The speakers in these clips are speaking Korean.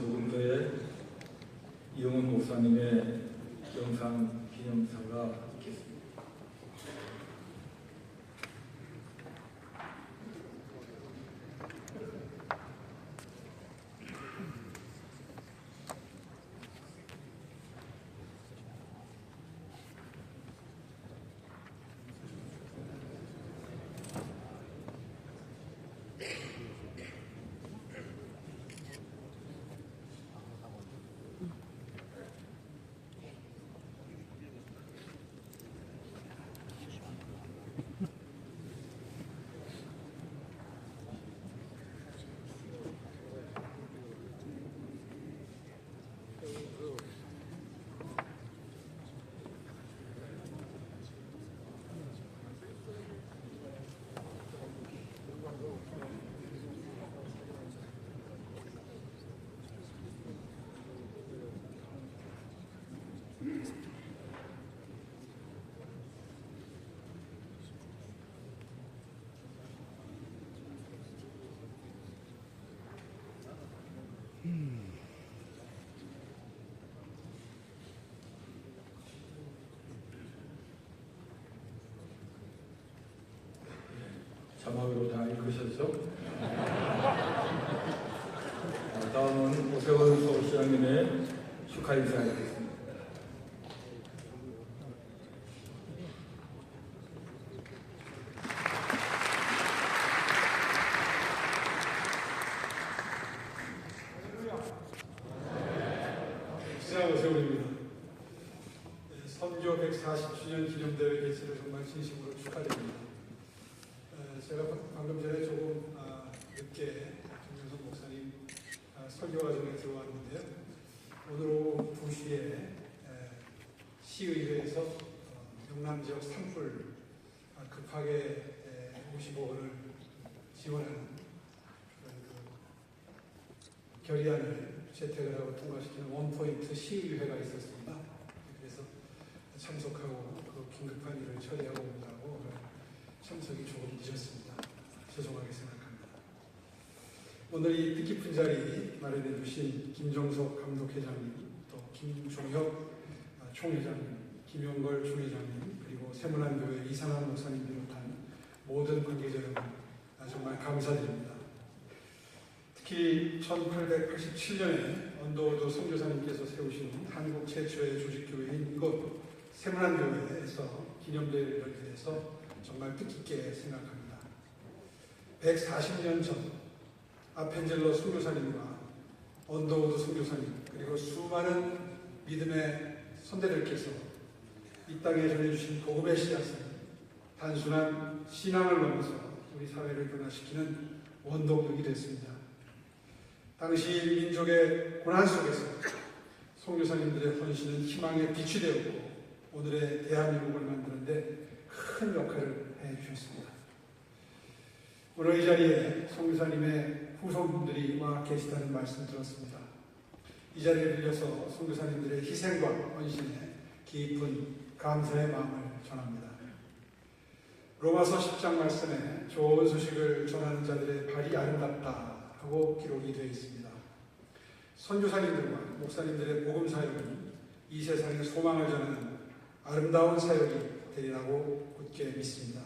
녹음도에 이영훈 목사님의 영상 기념사가 있겠습니다. 자막으로 다 읽으셨죠? 아, 다음은 오세훈 서울시장님의 축하 인사드리겠습니다. 네, 선교 140주년 기념대회 개최를 정말 진심으로 축하드립니다. 에, 제가 방- 방금 전에 조금 아, 늦게 김영선 목사님 아, 설교 과정에 들어왔는데요. 오늘 오후 2시에 에, 시의회에서 어, 영남 지역 산불 아, 급하게 에, 50억 원을 지원하는 그런 그 결의안을 채택을 하고 통과시키는 원포인트 시의회가 있었습니다. 그래서 참석하고 그 긴급한 일을 처리하고 온다고 참석이 조금 늦었습니다. 죄송하게 생각합니다. 오늘 이 뜻깊은 자리 마련해 주신 김정석 감독회장님, 또 김종혁 아, 총회장님, 김용걸 총회장님, 그리고 세문안교회 이상한 목사님 비롯한 모든 관계자 여러분 아, 정말 감사드립니다. 특히 1887년에 언더우드 선교사님께서 세우신 한국 최초의 조직교회인 이곳 세문안교회에서 기념대회를 열게 돼서 정말 뜻깊게 생각합니다. 140년 전 아펜젤러 선교사님과 언더우드 선교사님 그리고 수많은 믿음의 선대들께서 이 땅에 전해주신 복음의 씨앗은 단순한 신앙을 넘어서 우리 사회를 변화시키는 원동력이 됐습니다. 당시 민족의 고난 속에서 송교사님들의 헌신은 희망의 빛이 되었고 오늘의 대한민국을 만드는데 큰 역할을 해 주셨습니다. 오늘 이 자리에 송교사님의 후손분들이 와 계시다는 말씀 들었습니다. 이 자리를 빌려서 송교사님들의 희생과 헌신에 깊은 감사의 마음을 전합니다. 로마서 10장 말씀에 좋은 소식을 전하는 자들의 발이 아름답다 하고 기록이 되어 있습니다. 선교사님들과 목사님들의 복음 사역은 이 세상에 소망을 전하는 아름다운 사역이 되리라고 굳게 믿습니다.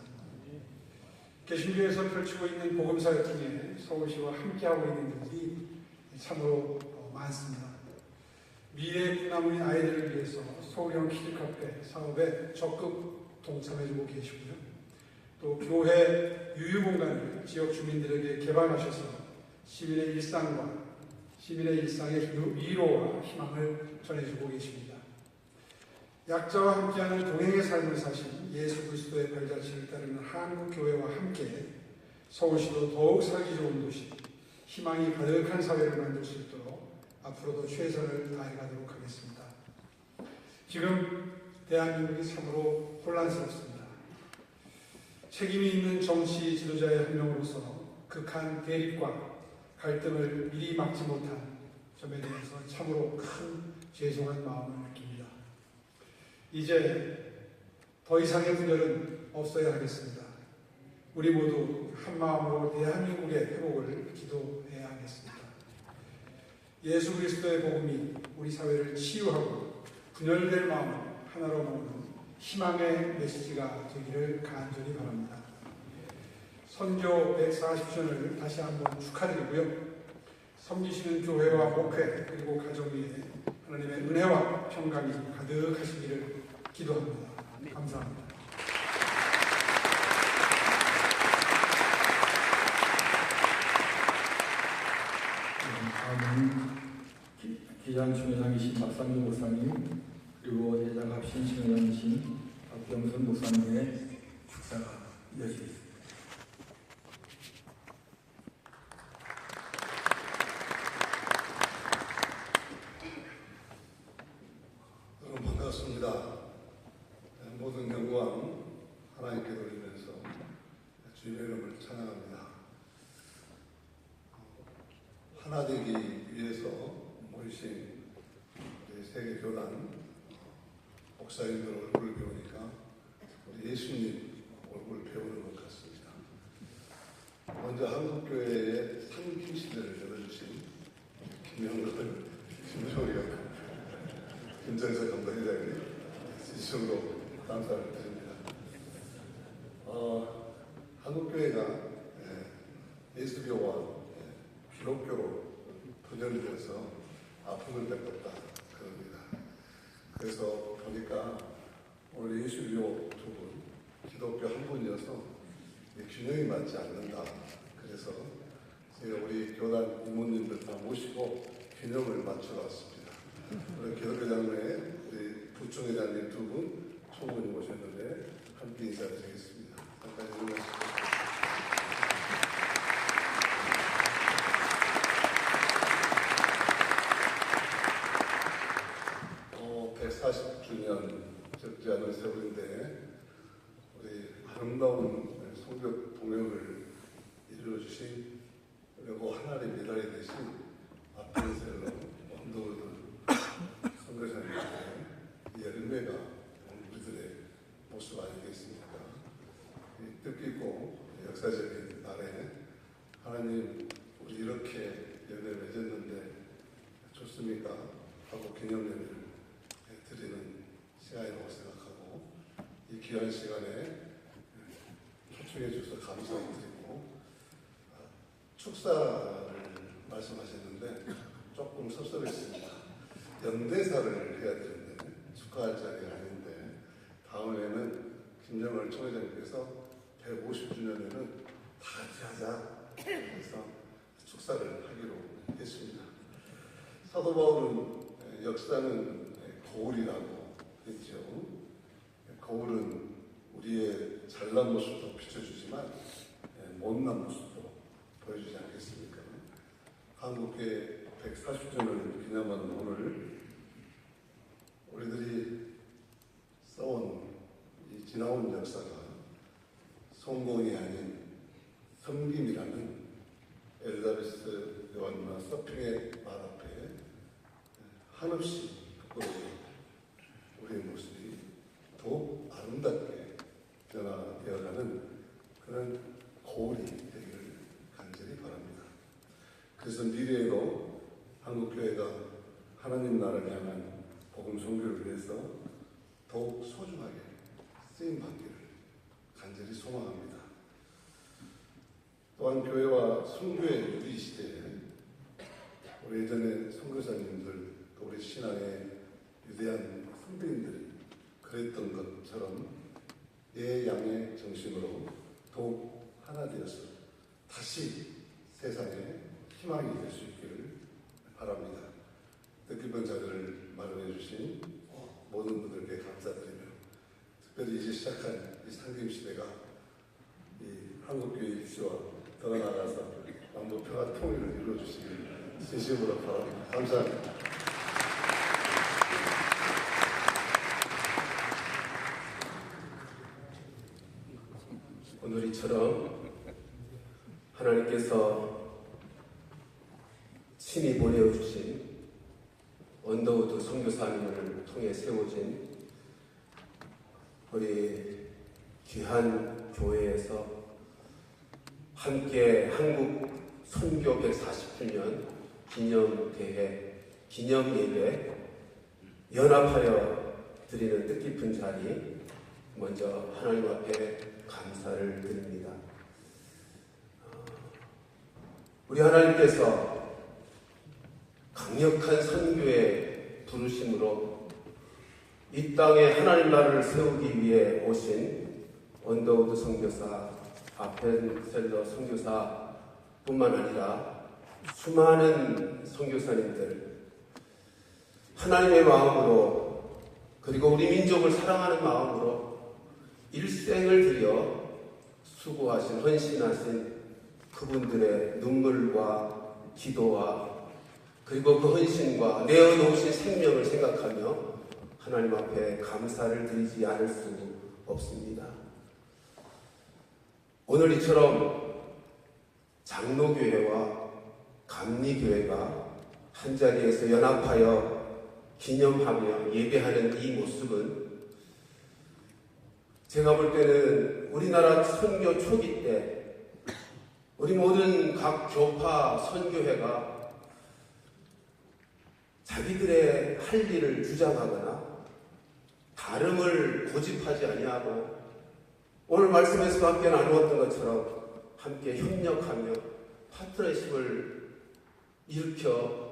개신교에서 펼치고 있는 복음 사역 중에 서울시와 함께하고 있는 분들이 참으로 많습니다. 미래 꿈나무인 아이들을 위해서 서울형 키즈카페 사업에 적극 동참해주고 계시고요. 또 교회 유휴공간을 지역 주민들에게 개방하셔서 시민의 일상과 시민의 일상의 위로와 희망을 전해주고 계십니다. 약자와 함께하는 동행의 삶을 사신 예수 그리스도의 발자취를 따르는 한국 교회와 함께 서울시도 더욱 살기 좋은 도시, 희망이 가득한 사회를 만들 수 있도록 앞으로도 최선을 다해가도록 하겠습니다. 지금 대한민국이 참으로 혼란스럽습니다. 책임이 있는 정치 지도자의 한 명으로서 극한 대립과 갈등을 미리 막지 못한 점에 대해서 참으로 큰 죄송한 마음을 느낍니다. 이제 더 이상의 분열은 없어야 하겠습니다. 우리 모두 한 마음으로 대한민국의 회복을 기도해야 하겠습니다. 예수 그리스도의 복음이 우리 사회를 치유하고 분열될 마음 하나로 모으는 희망의 메시지가 되기를 간절히 바랍니다. 선교 140주년을 다시 한번 축하드리고요. 섬기시는 교회와 목회 그리고 가정 위에 하나님의 은혜와 평강이 가득하시기를 기도합니다. 감사합니다. 기- 기장 총회장이신 박상규 목사님 그리고 예장 합신 총회장이신 박병선 목사님의 축사가 이어지겠습니다. 여러분 반갑습니다. 네, 모든 영광 하나님께 돌리면서 주님의 이름을 찬양합니다. 하나 되기 위해서 모이신 우리 세계 교단 목사님들 얼굴을 배우니까 우리 예수님 얼굴 배우는 것 같습니다. 먼저 한국교회의 상김 시대를 열어주신 김영걸, 김정일 김정석 감독회장님 진심으로 감사를 드립니다. 어, 한국교회가 예, 예수교와 예, 기독교로 분열되어서 아픔을 겪었다 그럽니다. 그래서 보니까 오늘 예수교 두 분, 기독교 한 분이어서 이 균형이 맞지 않는다. 그래서 우리 교단 이모님들 다 모시고 균형을 맞춰 왔습니다. 우리 기독교장로회 우리 부총회장님 두 분, 총무님 오셨는데 함께 인사드리겠습니다. 잠깐 일어나시고. 어, 140주년 적지 않은 세월인데 우리 아름다운 성벽 동역을 이루어주신 그리고 하나님 메달이 되신 아펜셀러 원더우드 선교사님의 이 열매가 오늘 우리들의 모습 아니겠습니까? 이 뜻깊고 역사적인 날에 하나님 우리 이렇게 연애 맺었는데 좋습니까? 하고 기념회를 드리는 시간이라고 생각하고 이 귀한 시간에 초청해 주셔서 감사드리고 아, 축사를 말씀하셨는데 조금 섭섭했습니다. 연대사를 해야 되는데 축하할 자리가 아닌데 다음에는 김정을 총회장님께서 150주년에는 다 같이 하자 그래서 축사를 하기로 했습니다. 사도 바울은 역사는 거울이라고 했죠. 거울은 잘난 모습도 비춰주지만 못난 모습도 보여주지 않겠습니까? 한국의 140주년을 기념하는 오늘 우리들이 써온 이 지나온 역사가 성공이 아닌 섬김이라는 엘리자베스 요한과 서핑의 말 앞에 한없이 부끄러운 우리의 모습이 더욱 아름답게 변화되어가는 그런 거울이 되기를 간절히 바랍니다. 그래서 미래에도 한국교회가 하나님 나라를 향한 복음 선교를 위해서 더욱 소중하게 쓰임 받기를 간절히 소망합니다. 또한 교회와 선교의 유리 시대에 우리 예전에 선교사님들 또 우리 신앙의 위대한 선배님들이 그랬던 것처럼 내 양의 정신으로 더욱 하나 되어서 다시 세상에 희망이 될 수 있기를 바랍니다. 뜻깊은 자리를 마련해 주신 모든 분들께 감사드리며 특별히 이제 시작한 이 상김 시대가 이 한국교회 일시와 더 나아가서 남북 평화 통일을 이루어 주시길 진심으로 바랍니다. 감사합니다. 오늘 이처럼 하나님께서 친히 보내주신 언더우드 선교사님을 통해 세워진 우리 귀한 교회에서 함께 한국 선교 140주년 기념대회, 기념예배, 연합하여 드리는 뜻깊은 자리, 먼저 하나님 앞에 감사를 드립니다. 어, 우리 하나님께서 강력한 선교의 부르심으로 이 땅에 하나님 나라를 세우기 위해 오신 언더우드 선교사, 아펜셀러 선교사뿐만 아니라 수많은 선교사님들 하나님의 마음으로 그리고 우리 민족을 사랑하는 마음으로 일생을 들여 수고하신 헌신하신 그분들의 눈물과 기도와 그리고 그 헌신과 내어놓으신 생명을 생각하며 하나님 앞에 감사를 드리지 않을 수 없습니다. 오늘 이처럼 장로교회와 감리교회가 한자리에서 연합하여 기념하며 예배하는 이 모습은 제가 볼 때는 우리나라 선교 초기 때 우리 모든 각 교파 선교회가 자기들의 할 일을 주장하거나 다름을 고집하지 아니하고 오늘 말씀에서 함께 나누었던 것처럼 함께 협력하며 파트너십을 일으켜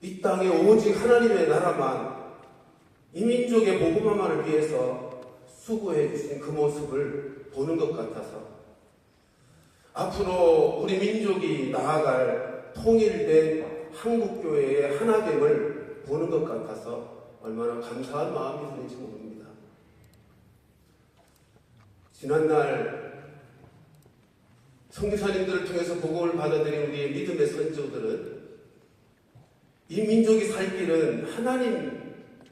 이 땅에 오직 하나님의 나라만 이민족의 복음화만을 위해서 수고해 주신 그 모습을 보는 것 같아서 앞으로 우리 민족이 나아갈 통일된 한국교회의 하나됨을 보는 것 같아서 얼마나 감사한 마음이 드는지 모릅니다. 지난날 성교사님들을 통해서 복음을 받아들인 우리의 믿음의 선조들은 이 민족이 살 길은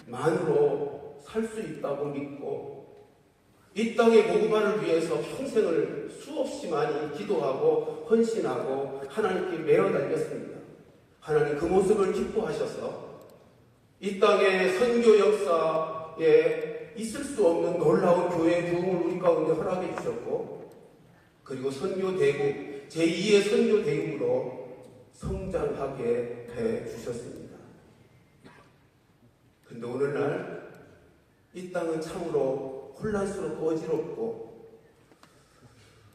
하나님만으로 살 수 있다고 믿고 이 땅의 복음화를 위해서 평생을 수없이 많이 기도하고 헌신하고 하나님께 매어 달렸습니다. 하나님 그 모습을 기뻐하셔서 이 땅의 선교 역사에 있을 수 없는 놀라운 교회의 부흥을 우리 가운데 허락해 주셨고 그리고 선교 대국 제2의 선교 대국으로 성장하게 해 주셨습니다. 근데 오늘날 이 땅은 참으로 혼란스럽고 어지럽고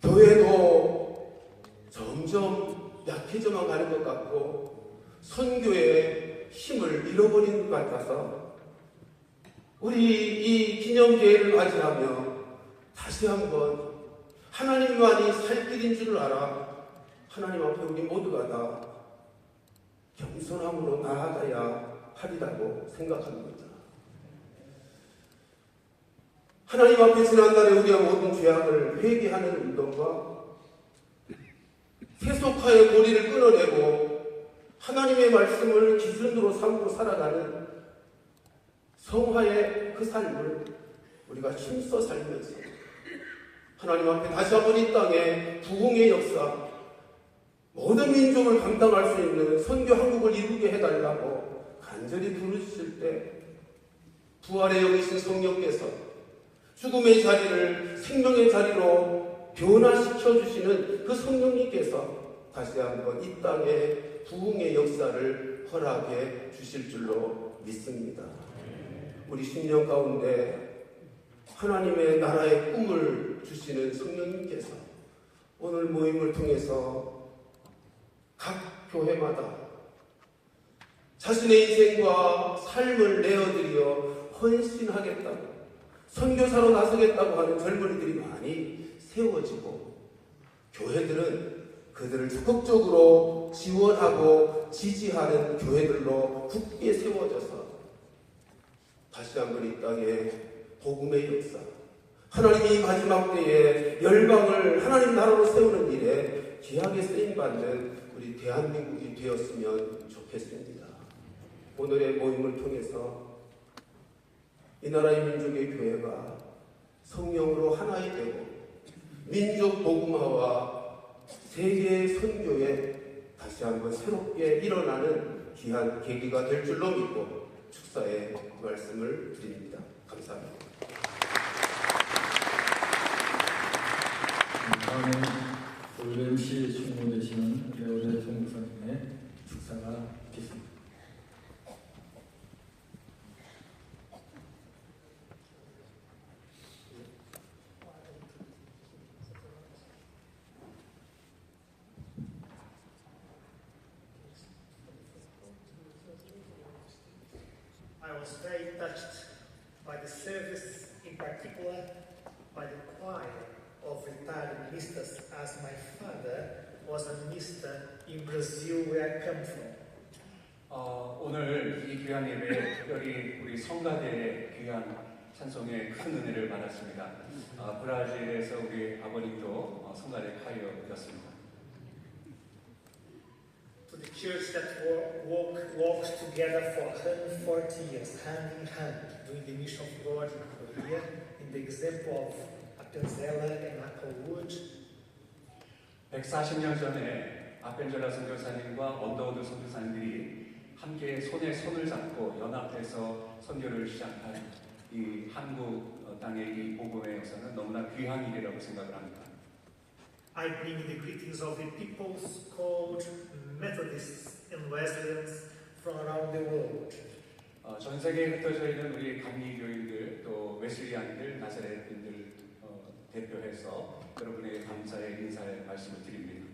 교회도 점점 약해져만 가는 것 같고 선교의 힘을 잃어버리는 것 같아서 우리 이 기념대회를 맞이하며 다시 한번 하나님만이 살 길인 줄을 알아 하나님 앞에 우리 모두가 다 겸손함으로 나아가야 하리라고 생각합니다. 하나님 앞에 지난날에 우리의 모든 죄악을 회개하는 운동과 세속화의 고리를 끊어내고 하나님의 말씀을 기준으로 삼고 살아가는 성화의 그 삶을 우리가 힘써 살면서 하나님 앞에 다시 한번 이 땅에 부흥의 역사 모든 민족을 감당할 수 있는 선교 한국을 이루게 해달라고 간절히 부르실 때 부활의 영이신 성령께서 죽음의 자리를 생명의 자리로 변화시켜 주시는 그 성령님께서 다시 한번 이 땅에 부흥의 역사를 허락해 주실 줄로 믿습니다. 우리 10년 가운데 하나님의 나라의 꿈을 주시는 성령님께서 오늘 모임을 통해서 각 교회마다 자신의 인생과 삶을 내어드려 헌신하겠다고 선교사로 나서겠다고 하는 젊은이들이 많이 세워지고 교회들은 그들을 적극적으로 지원하고 지지하는 교회들로 굳게 세워져서 다시 한번 이 땅에 복음의 역사 하나님이 마지막 때에 열방을 하나님 나라로 세우는 일에 귀하게 쓰임받는 우리 대한민국이 되었으면 좋겠습니다. 오늘의 모임을 통해서 이 나라의 민족의 교회가 성령으로 하나이 되고 민족 복음화와 세계 선교에 다시 한번 새롭게 일어나는 귀한 계기가 될 줄로 믿고 축사의 말씀을 드립니다. 감사합니다. 다음에 올림시 충무되시는 레오레 축사 축사가 있겠습니다. I was very touched by the service, in particular by the choir of retired ministers, as my father was a minister in Brazil, where I come from. 어, 오늘 이 귀한 예배에 특별히 우리 성가대의 귀한 찬송에 큰 은혜를 받았습니다. 어, 브라질에서 우리 아버님도 어, 성가대 파이어였습니다. To the church that wa- walk, walked together for 140 years, hand in hand, doing the mission of God in Korea, in the example of Apenzela and Applewood, 140년 전에 아펜젤라 선교사님과 언더우드 선교사님들이 함께 손에 손을 잡고 연합해서 선교를 시작한 이 한국 어, 땅의 이 복음의 역사는 너무나 귀한 일이라고 생각을 합니다. I bring the greetings of the peoples called Methodists and Wesleyans from around the world. 어, 전 세계에 흩어져 있는 우리 감리교인들 또 웨슬리안들 나사렛인들 어, 대표해서 여러분에게 감사의 인사의 말씀을 드립니다.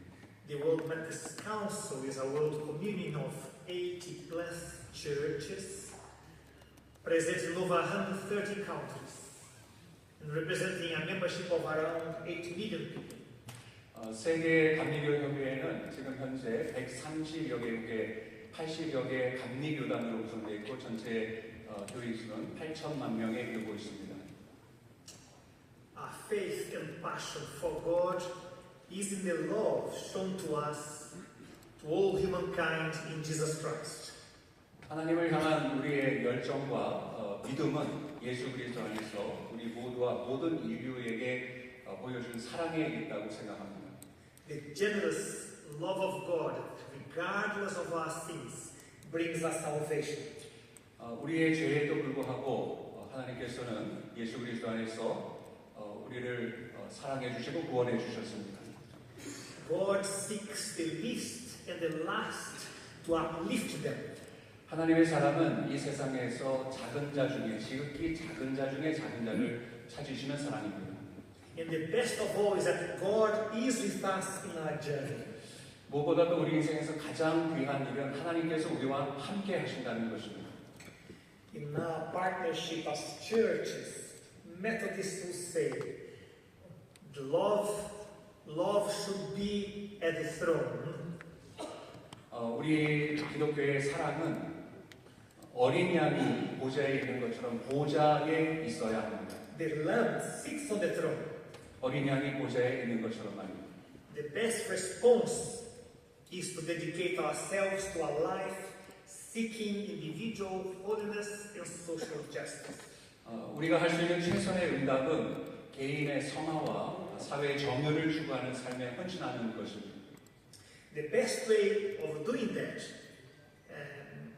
The World Methodist Council is a world communion of 80 plus churches present in over 130 countries and representing a membership of around 8 million people. 어, 세계 감리교 협의회는 지금 현재 130여 개국의 80여 개 감리교단으로 구성되어 있고 전체 어, 교인 수는 8천만 명에 이르고 있습니다. Faith and passion for God is in the love shown to us, to all humankind in Jesus Christ. 하나님을 향한 우리의 열정과 어, 믿음은 예수 그리스도 안에서 우리 모두와 모든 인류에게 어, 보여준 사랑에 있다고 생각합니다. The generous love of God, regardless of our sins, brings us salvation. 어, 우리의 죄에도 불구하고 어, 하나님께서는 예수 그리스도 안에서 어, 우리를 어, 사랑해 주시고 구원해 주셨습니다. God seeks the least and the last to uplift them. 하나님의 사랑은 이 세상에서 작은 자 중에 지극히 작은 자 중에 작은 자를 찾으시는 사랑입니다. And the best of all is that God is with us in our journey. 무엇보다도 우리 인생에서 가장 귀한 일은 하나님께서 우리와 함께 하신다는 것입니다. In our partnership as churches, Methodists will say, the love, love should be at the throne, 어, 우리 기독교의 사랑은 어린 양이 보좌에 있는 것처럼 보좌에 있어야 합니다. the Lamb sits on the throne. 어린 양이 보좌에 있는 것처럼 말입니다. The best response is to dedicate ourselves to a life seeking individual holiness and social justice. 어, 우리가 할 수 있는 최선의 응답은 개인의 성화와 사회의 정의를 추구하는 삶에 헌신하는 것입니다. The best way of doing that um,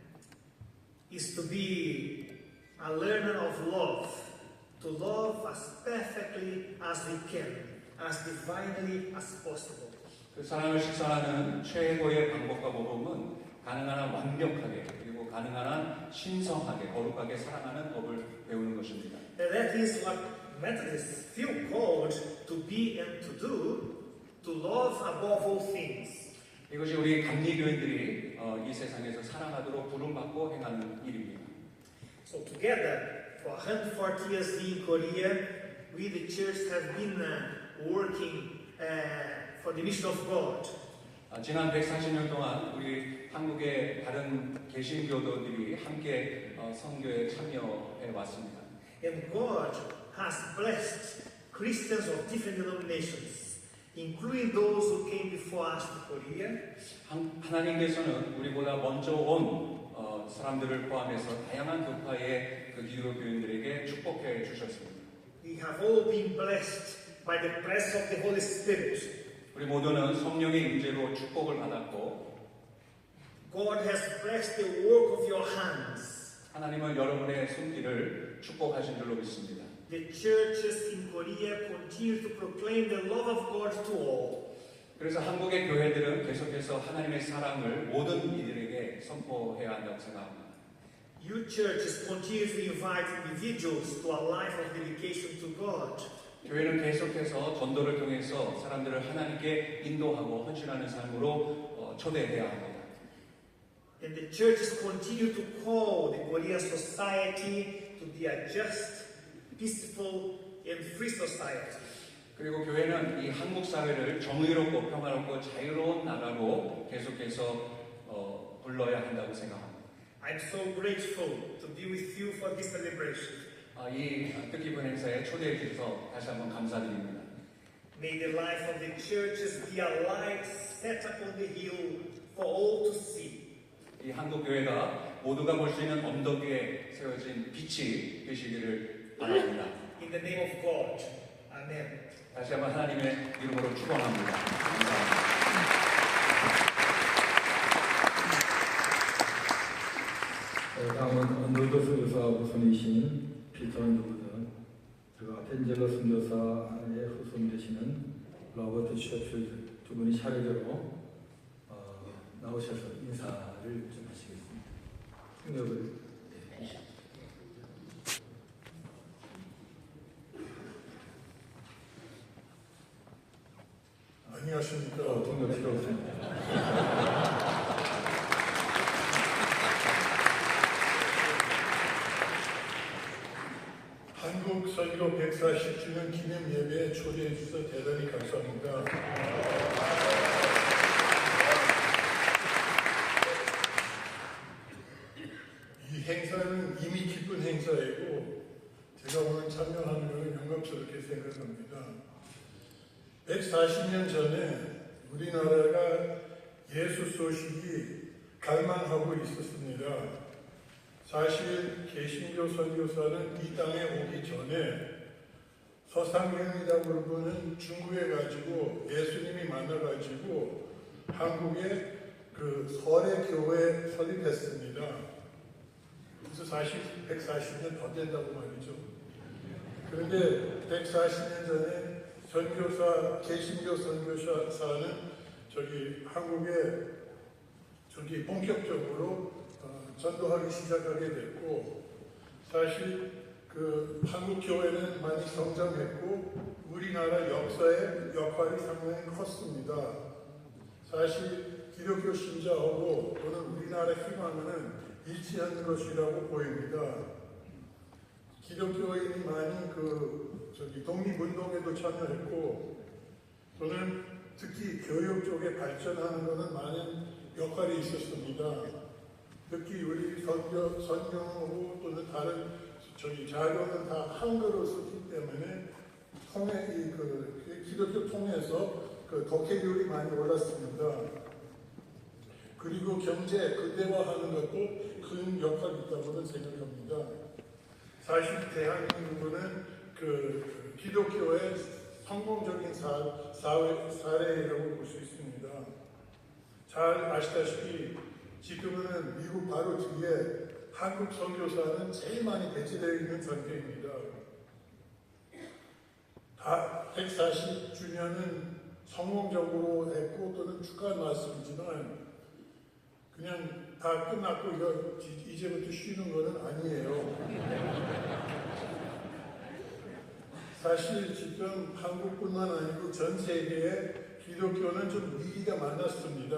is to be a learner of love, to love as perfectly as we can, as divinely as possible. 그 사랑을 실천하는 최고의 방법과 모범은 가능한 한 완벽하게 가능한 한 신성하게 거룩하게 사랑하는 법을 배우는 것입니다. And that is what Methodists feel called to be and to do, to love above all things. 이것이 우리 감리교인들이 어, 이 세상에서 사랑하도록 부름받고 행하는 일입니다. So together, for 140 years in Korea, we the church have been uh, working uh, for the mission of God. 아, 지난 140년 동안 우리 한국의 다른 개신교도들이 함께 어, 선교에 참여해 왔습니다. And God has blessed Christians of different denominations, including those who came before us to Korea, 한- 하나님께서는 우리보다 먼저 온 어, 사람들을 포함해서 다양한 교파의 그 기독교인들에게 축복해 주셨습니다. we have all been blessed by the presence of the Holy Spirit. 우리 모두는 성령의 임재로 축복을 받았고 God has blessed the work of your hands. 하나님은 여러분의 손길을 축복하신 줄로 믿습니다. The churches in Korea continue to proclaim the love of God to all. 그래서 한국의 교회들은 계속해서 하나님의 사랑을 모든 이들에게 선포해야 한다고 생각합니다. You churches continue to invite individuals to a life of dedication to God. 교회는 계속해서 전도를 통해서 사람들을 하나님께 인도하고 헌신하는 삶으로 어, 초대해야 합니다. And the churches continue to call the Korean society to be a just, peaceful, and free society. 그리고 교회는 이 한국 사회를 정의롭고 평화롭고 자유로운 나라로 계속해서 어, 불러야 한다고 생각합니다. I'm so grateful to be with you for this celebration. 아, 이 뜻깊은 행사에 초대해 주셔서 다시 한번 감사드립니다. May the life of the churches be a light set upon the hill for all to see. 이 한국 교회가 모두가 볼 수 있는 언덕 위에 세워진 빛이 되시기를 바랍니다. In the name of God. Amen. 다시 한번 하나님의 이름으로 축원합니다. 감사합니다. 어, 다음은 언더도 선교사 후손이신 피터 누드 그리고 아펜젤러 선교사의 후손 되시는 로버트 셰필드 두 분이 차례대로 어, 나오셔서 인사를 좀 하시겠습니다. 해주십시오. 안녕하십니까. 어, 통역 필요 없습니다. 한국 설교 140주년 기념 예배에 초대해 주셔서 대단히 감사합니다. 이 행사는 이미 기쁜 행사이고 제가 오늘 참여하는 영광스럽게 생각합니다. 140년 전에 우리나라가 예수 소식이 갈망하고 있었습니다. 사실 개신교 선교사는 이 땅에 오기 전에 서상경이라고 부르는 중국에 가지고 예수님이 만나가지고 한국에 그 설의 교회 설립했습니다. 그래서 사실 140년 더 된다고 말이죠. 그런데 140년 전에 선교사, 개신교 선교사는 저기 한국에 저기 본격적으로 어, 전도하기 시작하게 됐고 사실 그 한국 교회는 많이 성장했고 우리나라 역사의 역할이 상당히 컸습니다. 사실 기독교 신자하고 또는 우리나라 희망은 일치하는 것이라고 보입니다. 기독교인이 많이 그 저기 독립운동에도 참여했고 또는 특히 교육 쪽에 발전하는 것은 많은 역할이 있었습니다. 특히 우리 선교, 선경하고 또는 다른 저기 자료는 다 한글로 쓰기 때문에 통해 이그 기독교 통해서 그 독해율이 많이 올랐습니다. 그리고 경제 극대화하는 것도 큰 역할이 있다고 는 생각합니다. 사실 대한민국은 그 기독교의 성공적인 사, 사회, 사례라고 볼 수 있습니다. 잘 아시다시피 지금은 미국 바로 뒤에 한국 선교사는 제일 많이 배치되어 있는 상태입니다. 다 140주년은 성공적으로 했고 또는 축하한 말씀이지만 그냥 다 끝났고 이거 이- 이제부터 쉬는 거는 아니에요. 사실 지금 한국뿐만 아니고 전 세계에 기독교는 좀 위기가 많았습니다.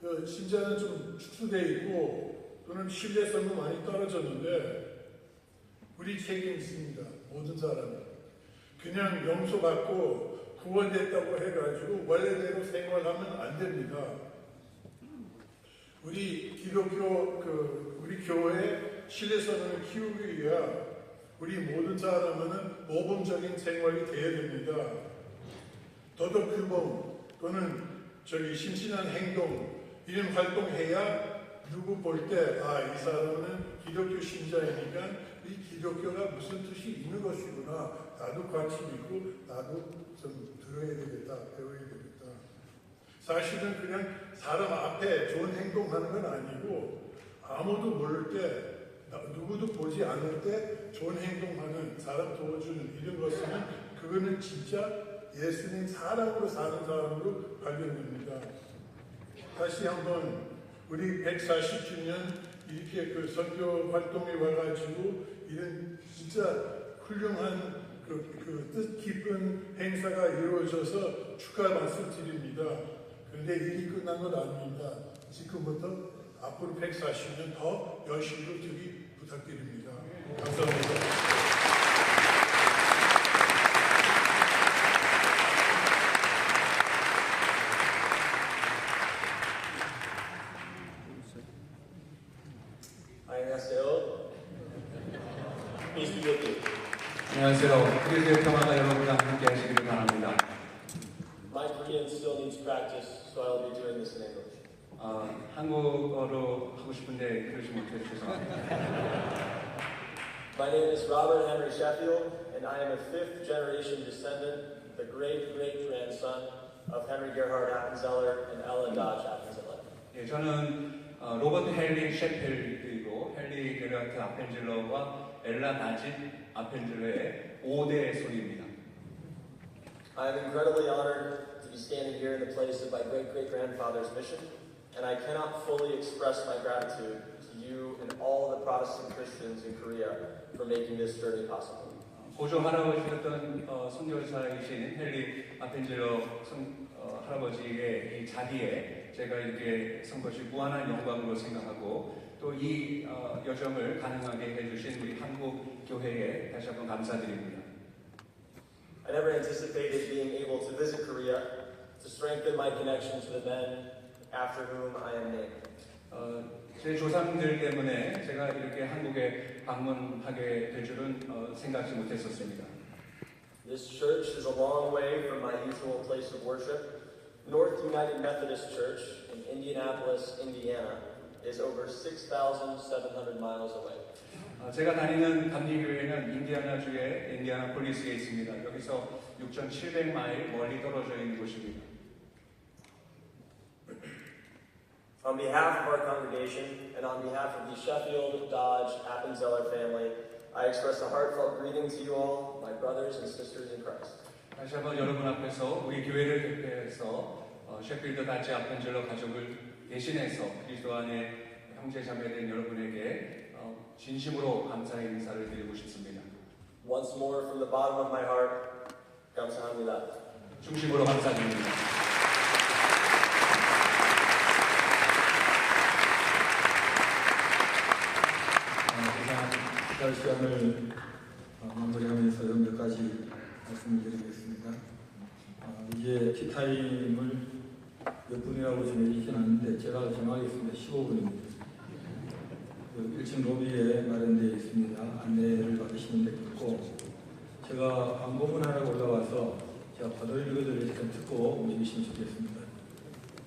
그 신자는 좀 축소돼 있고 또는 신뢰성도 많이 떨어졌는데 우리 책임 있습니다. 모든 사람이 그냥 용서받고 구원됐다고 해가지고 원래대로 생활하면 안 됩니다. 우리 기독교 그 우리 교회 신뢰성을 키우기 위해 우리 모든 사람은 모범적인 생활이 되어야 됩니다. 도덕 규범 또는 저기 신신한 행동 이런 활동해야 누구 볼 때 아 이 사람은 기독교 신자이니까 이 기독교가 무슨 뜻이 있는 것이구나. 나도 관심 있고 나도 좀 들어야 되겠다. 배워야 되겠다 사실은 그냥 사람 앞에 좋은 행동하는 건 아니고 아무도 모를 때 나- 누구도 보지 않을 때 좋은 행동하는 사람 도와주는 이런 것은 그거는 진짜 예수님 사랑으로 사는 사람으로 발견됩니다. 다시 한번 우리 140주년 이렇게 그 선교 활동에 와가지고 이런 진짜 훌륭한 그, 그 뜻깊은 행사가 이루어져서 축하 말씀드립니다. 그런데 일이 끝난 건 아닙니다. 지금부터 앞으로 140년 더 열심히 주기 부탁드립니다. 감사합니다. 안녕하세요. Peace be with you. 안녕하세요. 그리스의 평화가 여러분과 함께 하시기를 바랍니다. My Korean still needs practice, so I'll be doing this in English. 어, 한국어로 하고 싶은데 그러지 못해 죄송합니다. My name is Robert Henry Sheffield, and I am a fifth generation descendant, the great great grandson of Henry Gerhard Appenzeller and Ella Dodge Appenzeller. 예, 저는 어, 로버트 헨리 셰펠이고 헨리 게르하트 아펜젤러와 엘라 나짓 아펜젤러의 5대 손입니다. I am incredibly honored to be standing here in the place of my great great grandfather's mission, and I cannot fully express my gratitude to you and all the Protestant Christians in Korea for making this journey possible. 고조 할아버지였던 어, 선교사이신 헨리 아펜젤러 선, 어, 할아버지의 이 자리에 제가 이렇게 선 것이 무한한 영광으로 생각하고 또이 어, 여정을 가능하게 해주신 우리 한국 교회에 다시 한번 감사드립니다. I never anticipated being able to visit Korea to strengthen my connection to the men after whom I am named. 어, 제 조상들 때문에 제가 이렇게 한국에 방문하게 될 줄은 어, 생각지 못했었습니다. This church is a long way from my usual place of worship. North United Methodist Church in Indianapolis, Indiana, is over 6,700 miles away. 어, 제가 다니는 감리교회는 인디아나주의 인디아나폴리스에 있습니다. 여기서 6,700마일 멀리 떨어져 있는 곳입니다. On behalf of our congregation and on behalf of the Sheffield, Dodge, Appenzeller family, I express a heartfelt greeting to you all, my brothers and sisters in Christ. 다시 한번 여러분 앞에서 우리 교회를 대표해서 어, 셰필드 다치 아펜젤러 가족을 대신해서 그리스도 안에 형제 자매된 여러분에게 어, 진심으로 감사의 인사를 드리고 싶습니다. Once more, from the bottom of my heart, 감사합니다. 중심으로 감사드립니다. 어, 이상 식사 시간을 어, 마무리하면서 몇 가지 말씀을 드리겠습니다. 어, 이제 티타임을 몇 분이라고 정해지진 않는데 제가 정하겠습니다. 15분입니다. 그 1층 로비에 마련되어 있습니다. 안내를 받으시면 되겠고 제가 광고문 하나 올라와서 제가 바로 읽어드릴 때 듣고 움직이시면 좋겠습니다.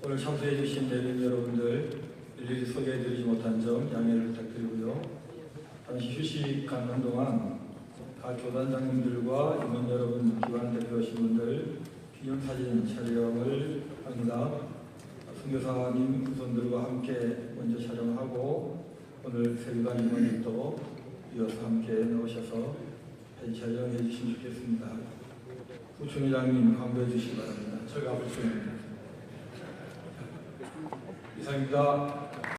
오늘 참석해 주신 내빈 여러분들 일일이 소개해드리지 못한 점 양해를 부탁드리고요. 잠시 휴식 갖는 동안 각 교단장님들과 임원 여러분, 기관 대표하신 분들 기념사진 촬영을 합니다. 선교사님 후손들과 함께 먼저 촬영하고 오늘 세교단 임원들도 이어서 함께 나오셔서 촬영해 주시면 좋겠습니다. 부총회장님 광고해 주시기 바랍니다. 저희가 부총회입니다. 이상입니다.